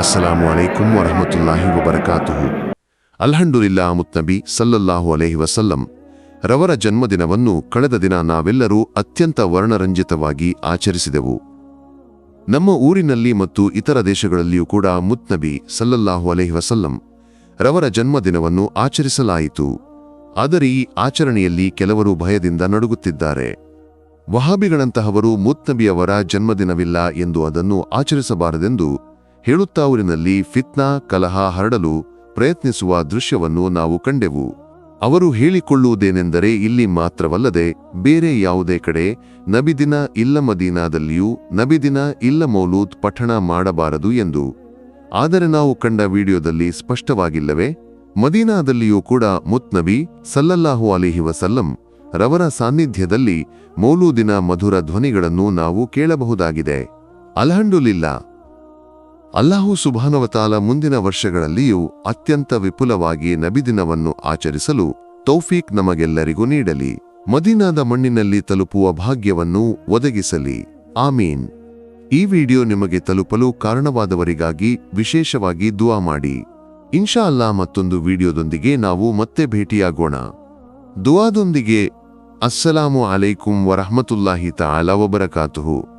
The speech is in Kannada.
ಅಸ್ಸಲಾಮು ಅಲೈಕುಂ ವರಹಮತುಲ್ಲಾಹಿ ವಬರಕಾತುಹು ಅಲ್ಹಂಡುಲಿಲ್ಲಾ ಮುತ್ನಬಿ ಸಲ್ಲಲ್ಲಾಹು ಅಲೈಹಿ ವಸಲ್ಲಂ ರವರ ಜನ್ಮದಿನವನ್ನು ಕಳೆದ ದಿನ ನಾವೆಲ್ಲರೂ ಅತ್ಯಂತ ವರ್ಣರಂಜಿತವಾಗಿ ಆಚರಿಸಿದೆವು. ನಮ್ಮ ಊರಿನಲ್ಲಿ ಮತ್ತು ಇತರ ದೇಶಗಳಲ್ಲಿಯೂ ಕೂಡ ಮುತ್ನಬಿ ಸಲ್ಲಲ್ಲಾಹು ಅಲೈಹಿ ವಸಲ್ಲಂ ರವರ ಜನ್ಮದಿನವನ್ನು ಆಚರಿಸಲಾಯಿತು. ಆದರೆ ಈ ಆಚರಣೆಯಲ್ಲಿ ಕೆಲವರು ಭಯದಿಂದ ನಡುಗುತ್ತಿದ್ದಾರೆ. ವಹಾಬಿಗಳಂತಹವರು ಮುತ್ನಬಿಯವರ ಜನ್ಮದಿನವಿಲ್ಲ ಎಂದು ಅದನ್ನು ಆಚರಿಸಬಾರದೆಂದು ಹೇಳುತ್ತಾ ಊರಿನಲ್ಲಿ ಫಿತ್ನಾ, ಕಲಹ ಹರಡಲು ಪ್ರಯತ್ನಿಸುವ ದೃಶ್ಯವನ್ನು ನಾವು ಕಂಡೆವು. ಅವರು ಹೇಳಿಕೊಳ್ಳುವುದೇನೆಂದರೆ ಇಲ್ಲಿ ಮಾತ್ರವಲ್ಲದೆ ಬೇರೆ ಯಾವುದೇ ಕಡೆ ನಬಿದಿನ ಇಲ್ಲ ಮದೀನಾದಲ್ಲಿಯೂ ನಬಿದಿನ ಇಲ್ಲ ಮೌಲೂದ್ ಪಠಣ ಮಾಡಬಾರದು ಎಂದು. ಆದರೆ ನಾವು ಕಂಡ ವಿಡಿಯೋದಲ್ಲಿ ಸ್ಪಷ್ಟವಾಗಿಲ್ಲವೇ? ಮದೀನಾದಲ್ಲಿಯೂ ಕೂಡ ಮುತ್ನಬಿ ಸಲ್ಲಲ್ಲಾಹು ಅಲಿಹಿ ವಸಲ್ಲಂ ರವರ ಸಾನ್ನಿಧ್ಯದಲ್ಲಿ ಮೌಲೂದಿನ ಮಧುರ ಧ್ವನಿಗಳನ್ನು ನಾವು ಕೇಳಬಹುದಾಗಿದೆ. ಅಲ್ಹಂಡುಲಿಲ್ಲ ಅಲ್ಲಾಹು ಸುಭಾನವತಾಲ ಮುಂದಿನ ವರ್ಷಗಳಲ್ಲಿಯೂ ಅತ್ಯಂತ ವಿಪುಲವಾಗಿ ನಬಿದಿನವನ್ನು ಆಚರಿಸಲು ತೌಫೀಕ್ ನಮಗೆಲ್ಲರಿಗೂ ನೀಡಲಿ. ಮದೀನಾದ ಮಣ್ಣಿನಲ್ಲಿ ತಲುಪುವ ಭಾಗ್ಯವನ್ನು ಒದಗಿಸಲಿ. ಆಮೀನ್. ಈ ವಿಡಿಯೋ ನಿಮಗೆ ತಲುಪಲು ಕಾರಣವಾದವರಿಗಾಗಿ ವಿಶೇಷವಾಗಿ ದುವಾ ಮಾಡಿ. ಇನ್ಶಾ ಅಲ್ಲಾ ಮತ್ತೊಂದು ವಿಡಿಯೋದೊಂದಿಗೆ ನಾವು ಮತ್ತೆ ಭೇಟಿಯಾಗೋಣ. ದುವಾದೊಂದಿಗೆ, ಅಸ್ಸಲಾಮು ಅಲೈಕುಂ ವರಹಮತುಲ್ಲಾಹಿ ತಾಲಾ ವಬರಕಾತುಹು.